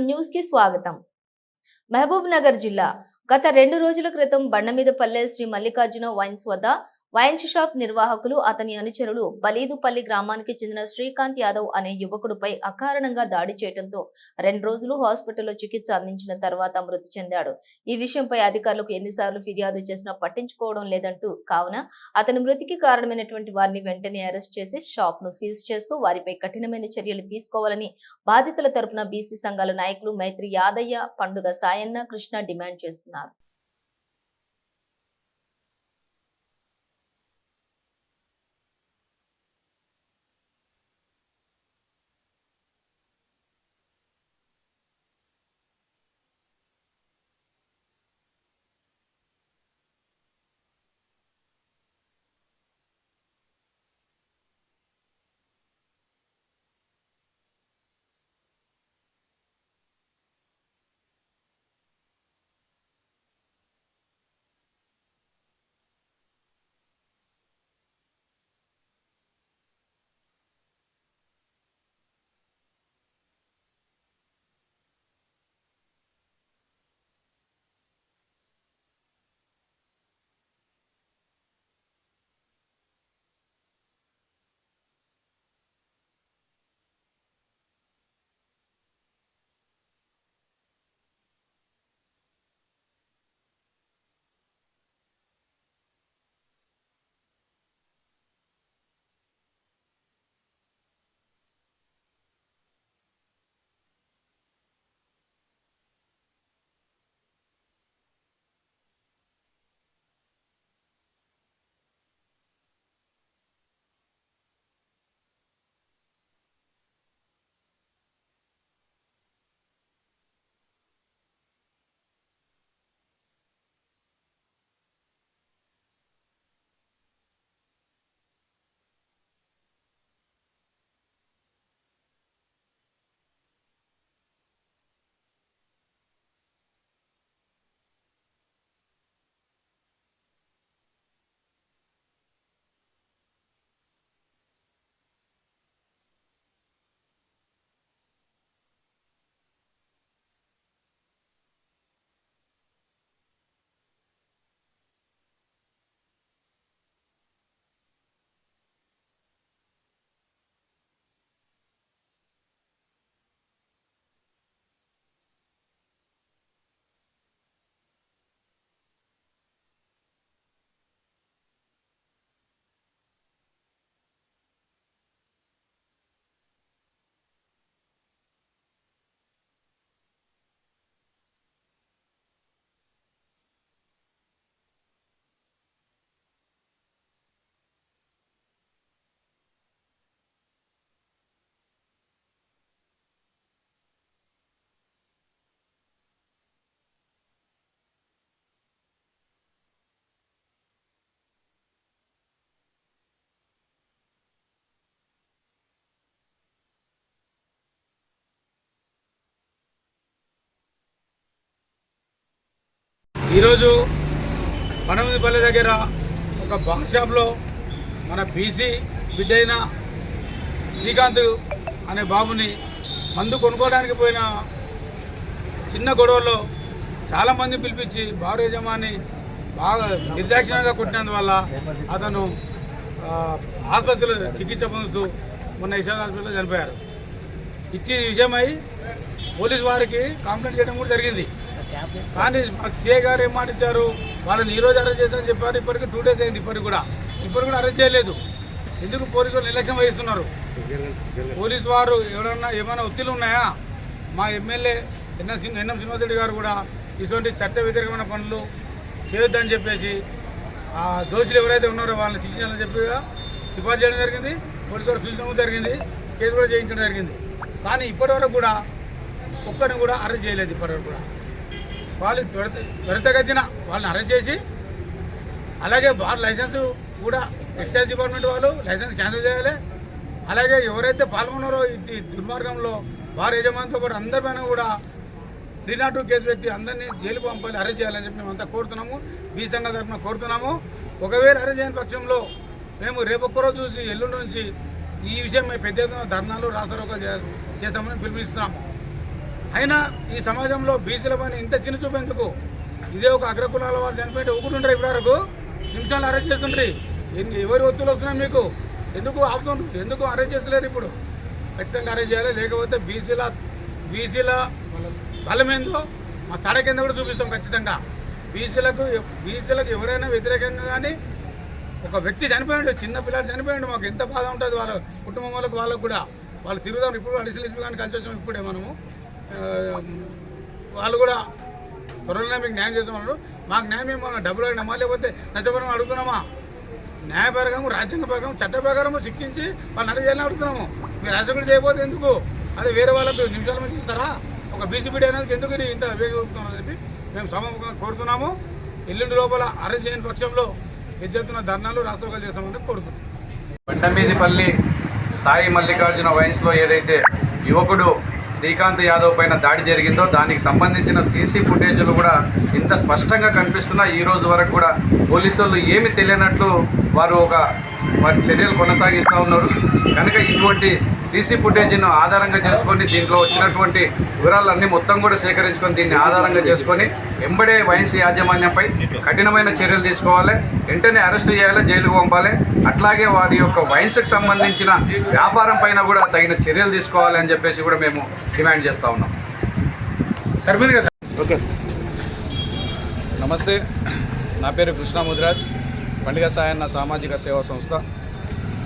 న్యూస్కి స్వాగతం. మహబూబ్ నగర్ జిల్లా గత రెండు రోజుల క్రితం బండమీదపల్లె శ్రీ మల్లికార్జున వైన్స్ వద్ద వైన్ షాప్ నిర్వాహకులు అతని అనుచరులు బలీదుపల్లి గ్రామానికి చెందిన శ్రీకాంత్ యాదవ్ అనే యువకుడిపై అకారణంగా దాడి చేయడంతో రెండు రోజులు హాస్పిటల్లో చికిత్స అందించిన తర్వాత మృతి చెందాడు. ఈ విషయంపై అధికారులకు ఎన్నిసార్లు ఫిర్యాదు చేసినా పట్టించుకోవడం లేదంటూ కావున అతని మృతికి కారణమైనటువంటి వారిని వెంటనే అరెస్ట్ చేసి షాప్ను సీజ్ చేస్తూ వారిపై కఠినమైన చర్యలు తీసుకోవాలని బాధితుల తరపున బీసీ సంఘాల నాయకులు మైత్రి యాదయ్య పండుగ సాయన్న కృష్ణ డిమాండ్ చేస్తున్నారు. ఈరోజు పనమిదిపల్లి దగ్గర ఒక బార్ షాప్లో మన బీసీ బిడ్డైన శ్రీకాంత్ అనే బాబుని మందు కొనుక్కోవడానికి పోయిన చిన్న గొడవల్లో చాలామంది పిలిపించి బారు యజమాని బాగా నిర్దాక్షిణంగా కొట్టినందువల్ల అతను ఆసుపత్రిలో చికిత్స పొందుతూ మొన్న యశాద్ హాస్పిటల్లో చనిపోయారు. ఇచ్చి విషయమై పోలీసు వారికి కంప్లైంట్ చేయడం కూడా జరిగింది. కానీ మాకు సీఏ గారు ఏం మాట ఇచ్చారు వాళ్ళని ఈరోజు అరెస్ట్ చేస్తారని చెప్పారు. ఇప్పటికి టూ డేస్ అయింది ఇప్పటికి కూడా. ఇప్పటికి కూడా అరెస్ట్ చేయలేదు. ఎందుకు పోలీసులు నిర్లక్ష్యం వహిస్తున్నారు? పోలీసు వారు ఎవరన్నా ఏమైనా ఒత్తిళ్ళు ఉన్నాయా? మా MLA NM Sri- NM Srinivasa Reddy garu కూడా ఇటువంటి చట్ట వ్యతిరేకమైన పనులు చేయొద్దని చెప్పేసి ఆ దోషులు ఎవరైతే ఉన్నారో వాళ్ళని శిక్షించాలని చెప్పి సిఫార్సు చేయడం జరిగింది. పోలీసు వారు సూచించడం జరిగింది. కేసు కూడా చేయించడం జరిగింది. కానీ ఇప్పటివరకు కూడా ఒక్కరిని కూడా అరెస్ట్ చేయలేదు ఇప్పటివరకు కూడా. వాళ్ళు త్వరిత త్వరితగతిన వాళ్ళని అరెస్ట్ చేసి అలాగే వారి లైసెన్స్ కూడా ఎక్సైజ్ డిపార్ట్మెంట్ వాళ్ళు లైసెన్స్ క్యాన్సిల్ చేయాలి. అలాగే ఎవరైతే పాల్గొన్నారో ఈ దుర్మార్గంలో వారి యజమానితో పాటు అందరిపైన కూడా త్రీ నాట్ టూ కేసు పెట్టి అందరినీ జైలు పంపాలి అరెస్ట్ చేయాలని చెప్పి మేమంతా కోరుతున్నాము. బీ సంఘం తరఫున కోరుతున్నాము. ఒకవేళ అరెస్ట్ చేయని పక్షంలో మేము రేపు ఒక్కరోజు చూసి ఎల్లుండి నుంచి ఈ విషయం మేము పెద్ద ఎత్తున ధర్నాలు రాస్తారోకలు చేస్తామని పిలుపునిస్తున్నాము. అయినా ఈ సమాజంలో బీసీల పైన ఇంత చిన్న చూపేందుకు ఇదే ఒక అగ్రకులాల వాళ్ళు చనిపోయింటే ఊరుకుంటారు ఇప్పటి వరకు నిమిషాలు అరెస్ట్ చేస్తుంటారు ఎన్ని ఎవరి ఒత్తులు వస్తున్నాయి మీకు? ఎందుకు ఆపుతుండ్రు? ఎందుకు అరెస్ట్ చేస్తలేరు ఇప్పుడు? ఖచ్చితంగా అరెస్ట్ చేయాలి. లేకపోతే బీసీల బీసీల బలమేందో మా తడ కింద కూడా చూపిస్తాం ఖచ్చితంగా. బీసీలకు బీసీలకు ఎవరైనా వ్యతిరేకంగా కానీ ఒక వ్యక్తి చనిపోయాడు చిన్న పిల్లలు చనిపోయాడు మాకు ఎంత బాధ ఉంటుంది వాళ్ళ కుటుంబం వాళ్ళకు వాళ్ళకు కూడా. వాళ్ళు తిరుగుదాం. ఇప్పుడు అడిసిలిసి కానీ కలిసి వచ్చాం ఇప్పుడే మనము. వాళ్ళు కూడా త్వరలోనే మీకు న్యాయం చేస్తున్నారు మాకు న్యాయం ఏమన్నా డబ్బులు అడిగినామా లేకపోతే నచ్చపరం అడుగుతున్నామా? న్యాయపరకము రాజ్యాంగ ప్రకారం చట్ట ప్రకారము శిక్షించి వాళ్ళని అడిగేయాలని అడుగుతున్నాము. మీరు అసలు చేయకపోతే ఎందుకు? అదే వేరే వాళ్ళకు నిమిషాల మంది ఇస్తారా ఒక బీసీపీడీ అనేది ఎందుకు ఇంత వేగవుతున్నామని చెప్పి మేము సమంగా కోరుతున్నాము. ఎల్లుండి లోపల అరెస్ట్ చేయని పక్షంలో పెద్ద ఎత్తున ధర్నాలు రాష్ట్రాలు చేస్తామని కోరుతున్నాం. బండమీదిపల్లి సాయి మల్లికార్జున వయసులో ఏదైతే యువకుడు శ్రీకాంత్ యాదవ్ పైన దాడి జరిగిందో దానికి సంబంధించిన సీసీ ఫుటేజ్లు కూడా ఇంత స్పష్టంగా కనిపిస్తున్నా ఈ రోజు వరకు కూడా పోలీసు వాళ్ళు ఏమి తెలియనట్లు వారు ఒక వారి చర్యలు కొనసాగిస్తూ ఉన్నారు. కనుక ఇటువంటి సీసీ ఫుటేజ్ను ఆధారంగా చేసుకొని దీంట్లో వచ్చినటువంటి వివరాలన్నీ మొత్తం కూడా సేకరించుకొని దీన్ని ఆధారంగా చేసుకొని ఎంబడే వైన్స్ యాజమాన్యంపై కఠినమైన చర్యలు తీసుకోవాలి. వెంటనే అరెస్ట్ చేయాలి జైలుకు పంపాలి. అట్లాగే వారి యొక్క వైన్స్కి సంబంధించిన వ్యాపారం పైన కూడా తగిన చర్యలు తీసుకోవాలి అని చెప్పేసి కూడా మేము డిమాండ్ చేస్తూ ఉన్నాం. సరిపోయింది కదా? ఓకే. నమస్తే. నా పేరు కృష్ణ ముద్రాజ్. పండుగ సాయన్న సామాజిక సేవా సంస్థ.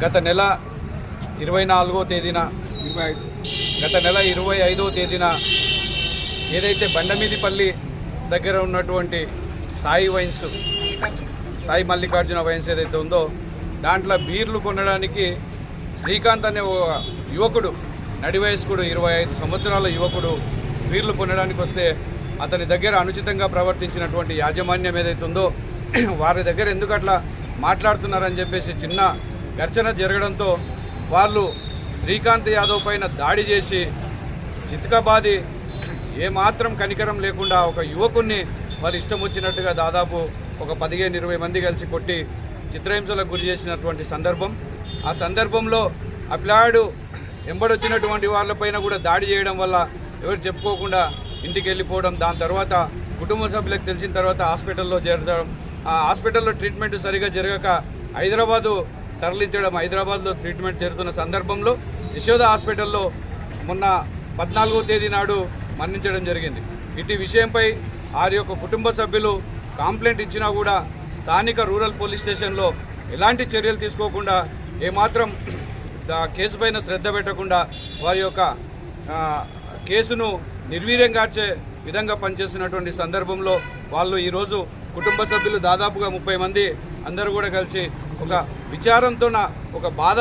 గత నెల ఇరవై నాలుగో తేదీన గత నెల ఇరవై ఐదో తేదీన ఏదైతే బండమీదిపల్లి దగ్గర ఉన్నటువంటి సాయి వైన్స్ సాయి మల్లికార్జున వైన్స్ ఏదైతే ఉందో దాంట్లో బీర్లు కొనడానికి శ్రీకాంత్ అనే ఒక యువకుడు నడివయస్కుడు ఇరవై ఐదు సంవత్సరాల యువకుడు వీర్లు పొందడానికి వస్తే అతని దగ్గర అనుచితంగా ప్రవర్తించినటువంటి యాజమాన్యం ఏదైతే ఉందో వారి దగ్గర ఎందుకు అట్లా మాట్లాడుతున్నారని చెప్పేసి చిన్న ఘర్షణ జరగడంతో వాళ్ళు శ్రీకాంత్ యాదవ్ పైన దాడి చేసి చితకబాది ఏమాత్రం కనికరం లేకుండా ఒక యువకుణ్ణి వాళ్ళు ఇష్టం వచ్చినట్టుగా దాదాపు ఒక పదిహేను ఇరవై మంది కలిసి కొట్టి చిత్రహింసలకు గురి చేసినటువంటి సందర్భం. ఆ సందర్భంలో ఆ ఎంబడొచ్చినటువంటి వాళ్ళపైన కూడా దాడి చేయడం వల్ల ఎవరు చెప్పుకోకుండా ఇంటికి వెళ్ళిపోవడం దాని తర్వాత కుటుంబ సభ్యులకు తెలిసిన తర్వాత హాస్పిటల్లో చేరడం ఆ హాస్పిటల్లో ట్రీట్మెంట్ సరిగా జరగక హైదరాబాదు తరలించడం హైదరాబాద్లో ట్రీట్మెంట్ జరుగుతున్న సందర్భంలో యశోద హాస్పిటల్లో మొన్న పద్నాలుగో తేదీ నాడు మరణించడం జరిగింది. ఇటు విషయంపై వారి యొక్క కుటుంబ సభ్యులు కంప్లైంట్ ఇచ్చినా కూడా స్థానిక రూరల్ పోలీస్ స్టేషన్లో ఎలాంటి చర్యలు తీసుకోకుండా ఏమాత్రం కేసు పైన శ్రద్ధ పెట్టకుండా వారి యొక్క కేసును నిర్వీర్యంగార్చే విధంగా పనిచేస్తున్నటువంటి సందర్భంలో వాళ్ళు ఈరోజు కుటుంబ సభ్యులు దాదాపుగా ముప్పై మంది అందరూ కూడా కలిసి ఒక విచారంతో ఒక బాధ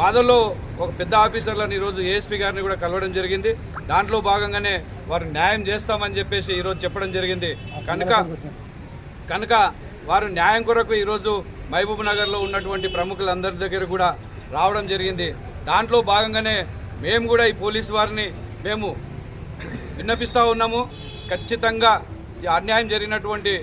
బాధలో ఒక పెద్ద ఆఫీసర్లను ఈరోజు ఏఎస్పీ గారిని కూడా కలవడం జరిగింది. దాంట్లో భాగంగానే వారు న్యాయం చేస్తామని చెప్పేసి ఈరోజు చెప్పడం జరిగింది. కనుక కనుక వారు న్యాయం కొరకు ఈరోజు మహబూబ్ నగర్లో ఉన్నటువంటి ప్రముఖులందరి దగ్గర కూడా రావడం జరిగింది. దాంట్లో భాగంగానే మేము కూడా ఈ పోలీసు వారిని మేము విన్నపిస్తూ ఉన్నాము. ఖచ్చితంగా అన్యాయం జరిగినటువంటి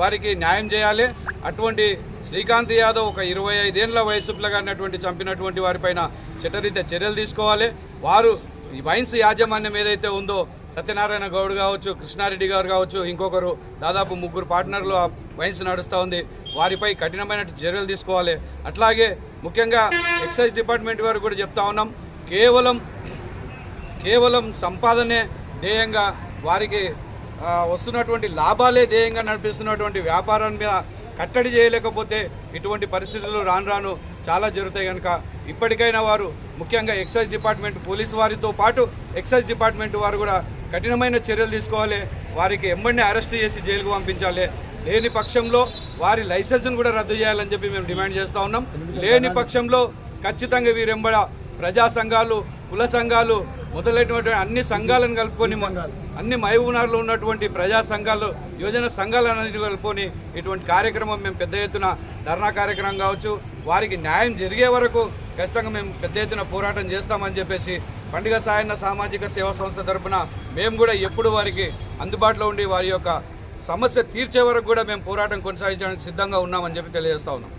వారికి న్యాయం చేయాలి. అటువంటి శ్రీకాంత్ యాదవ్ ఒక ఇరవై ఐదేళ్ళ వయసు పిల్లగానటువంటి చంపినటువంటి వారిపైన చట్టరీత్యా చర్యలు తీసుకోవాలి. వారు ఈ వైన్స్ యాజమాన్యం ఏదైతే ఉందో సత్యనారాయణ గౌడ్ కావచ్చు కృష్ణారెడ్డి గారు కావచ్చు ఇంకొకరు దాదాపు ముగ్గురు పార్ట్నర్లు ఆ వైన్స్ నడుస్తూ ఉంది. వారిపై కఠినమైన చర్యలు తీసుకోవాలి. అట్లాగే ముఖ్యంగా ఎక్సైజ్ డిపార్ట్మెంట్ వారు కూడా చెప్తా ఉన్నాం కేవలం కేవలం సంపాదనే ధ్యేయంగా వారికి వస్తున్నటువంటి లాభాలే ధ్యేయంగా నడిపిస్తున్నటువంటి వ్యాపారాన్ని మీద కట్టడి చేయలేకపోతే ఇటువంటి పరిస్థితులు రాను రాను చాలా జరుగుతాయి కనుక ఇప్పటికైనా వారు ముఖ్యంగా ఎక్సైజ్ డిపార్ట్మెంట్ పోలీసు వారితో పాటు ఎక్సైజ్ డిపార్ట్మెంట్ వారు కూడా కఠినమైన చర్యలు తీసుకోవాలి వారికి ఎంబడిని అరెస్ట్ చేసి జైలుకు పంపించాలి లేని పక్షంలో వారి లైసెన్స్ను కూడా రద్దు చేయాలని చెప్పి మేము డిమాండ్ చేస్తూ ఉన్నాం. లేని పక్షంలో ఖచ్చితంగా వీరెంబడ ప్రజా సంఘాలు కుల సంఘాలు మొదలైనటువంటి అన్ని సంఘాలను కలుపుకొని అన్ని మహబూబ్నగర్లో ఉన్నటువంటి ప్రజా సంఘాలు యువజన సంఘాలన్నింటినీ కలుపుకొని ఇటువంటి కార్యక్రమం మేము పెద్ద ఎత్తున ధర్నా కార్యక్రమం కావచ్చు వారికి న్యాయం జరిగే వరకు ఖచ్చితంగా మేము పెద్ద ఎత్తున పోరాటం చేస్తామని చెప్పేసి పండుగ సాయన్న సామాజిక సేవా సంస్థ తరఫున మేము కూడా ఎప్పుడు వారికి అందుబాటులో ఉండి వారి యొక్క సమస్య తీర్చే వరకు కూడా మేము పోరాటం కొనసాగించడానికి సిద్ధంగా ఉన్నామని చెప్పి తెలియజేస్తా ఉన్నాం.